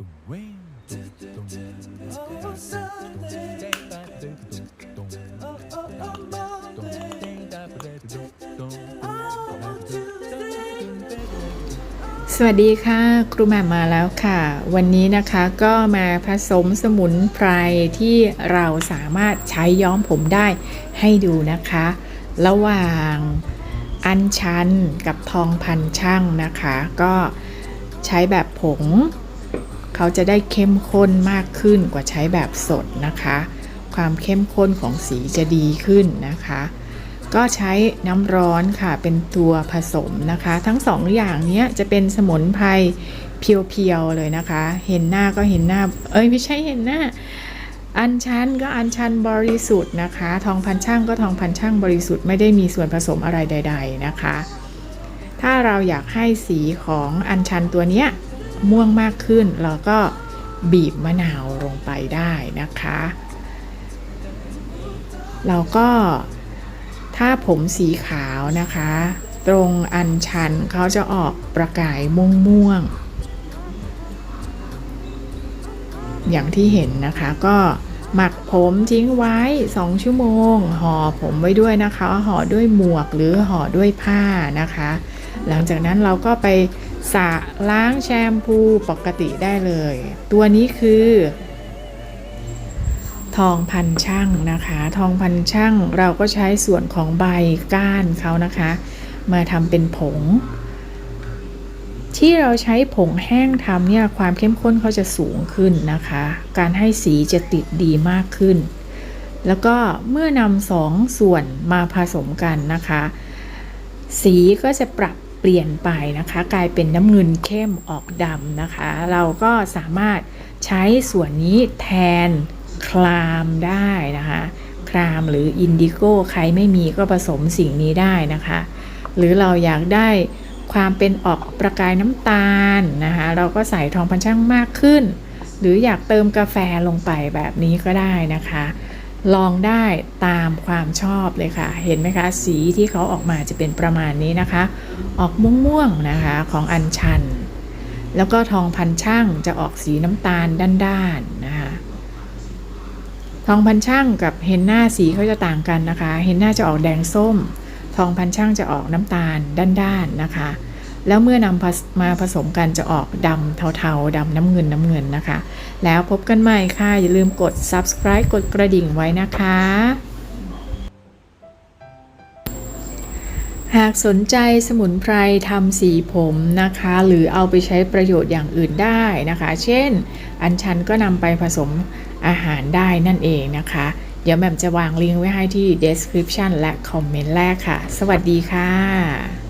สวัสดีค่ะ ครูแหม่มมาแล้วค่ะ วันนี้นะคะก็มาผสมสมุนไพรที่เราสามารถใช้ย้อมผมได้ให้ดูนะคะ ระหว่างอัญชันกับทองพันช่างนะคะ ก็ใช้แบบผง เขาจะได้เข้มข้นมากขึ้นกว่าใช้แบบสดนะคะ ความเข้มข้นของสีจะดีขึ้นนะคะ ก็ใช้น้ำร้อนค่ะเป็นตัวผสมนะคะ ทั้งสองอย่างนี้จะเป็นสมุนไพรเพียวๆเลยนะคะ เห็นหน้าก็เห็นหน้า เอ้ยไม่ใช่เห็นหน้า อัญชันก็อัญชันบริสุทธิ์นะคะ ทองพันช่างก็ทองพันช่างบริสุทธิ์ไม่ได้มีส่วนผสมอะไรใด ๆนะคะ ถ้าเราอยากให้สีของอัญชันตัวเนี้ย ม่วงมากขึ้น เราก็บีบมะนาวลงไปได้นะคะ เราก็ถ้าผมสีขาวนะคะ ตรงอันชันเขาจะออกประกายม่วงๆอย่างที่เห็นนะคะก็หมักผมทิ้งไว้ 2 ชั่วโมง ห่อผมไว้ด้วยนะคะ ห่อด้วยหมวกหรือห่อด้วยผ้านะคะ หลังจากนั้นเราก็ไป สระล้างแชมพูปกติได้เลย ตัวนี้คือ ทองพันช่างนะคะ ทองพันช่างเราก็ใช้ส่วนของใบก้านเขานะคะ มาทำเป็นผง ที่เราใช้ผงแห้งทำเนี่ยความเข้มข้นเขาจะสูงขึ้นนะคะ การให้สีจะติดดีมากขึ้น แล้วก็เมื่อนำสองส่วนมาผสมกันนะคะ สีก็จะปรับ เปลี่ยนไปนะคะ กลายเป็นน้ำเงินเข้มออกดำนะคะ เราก็สามารถใช้ส่วนนี้แทนคลามได้นะคะ คลามหรืออินดิโก้ใครไม่มีก็ผสมสิ่งนี้ได้นะคะ หรือเราอยากได้ความเป็นออกประกายน้ำตาลนะคะ เราก็ใส่ทองพันช่างมากขึ้น หรืออยากเติมกาแฟลงไปแบบนี้ก็ได้นะคะ ลองได้ตามความชอบเลยค่ะ เห็นไหมคะ สีที่เขาออกมาจะเป็นประมาณนี้นะคะ ออกม่วงๆนะคะของอัญชัน แล้วก็ทองพันช่างจะออกสีน้ำตาลด้านๆนะคะทองพันช่างกับเฮนน่าสีเขาจะต่างกันนะคะ เฮนน่าจะออกแดงส้ม ทองพันช่างจะออกน้ำตาลด้านๆนะคะ แล้วเมื่อนำมาผสมกันจะออกดำเทาๆดำน้ำเงินน้ำเงินนะคะ แล้วพบกันใหม่ค่ะ อย่าลืมกด subscribe กดกระดิ่งไว้นะคะ หากสนใจสมุนไพรทำสีผมนะคะ หรือเอาไปใช้ประโยชน์อย่างอื่นได้นะคะ เช่น อัญชันก็นำไปผสมอาหารได้นั่นเองนะคะ เดี๋ยวแหม่มจะวางลิงก์ไว้ให้ที่ description และคอมเมนต์แรกค่ะ สวัสดีค่ะ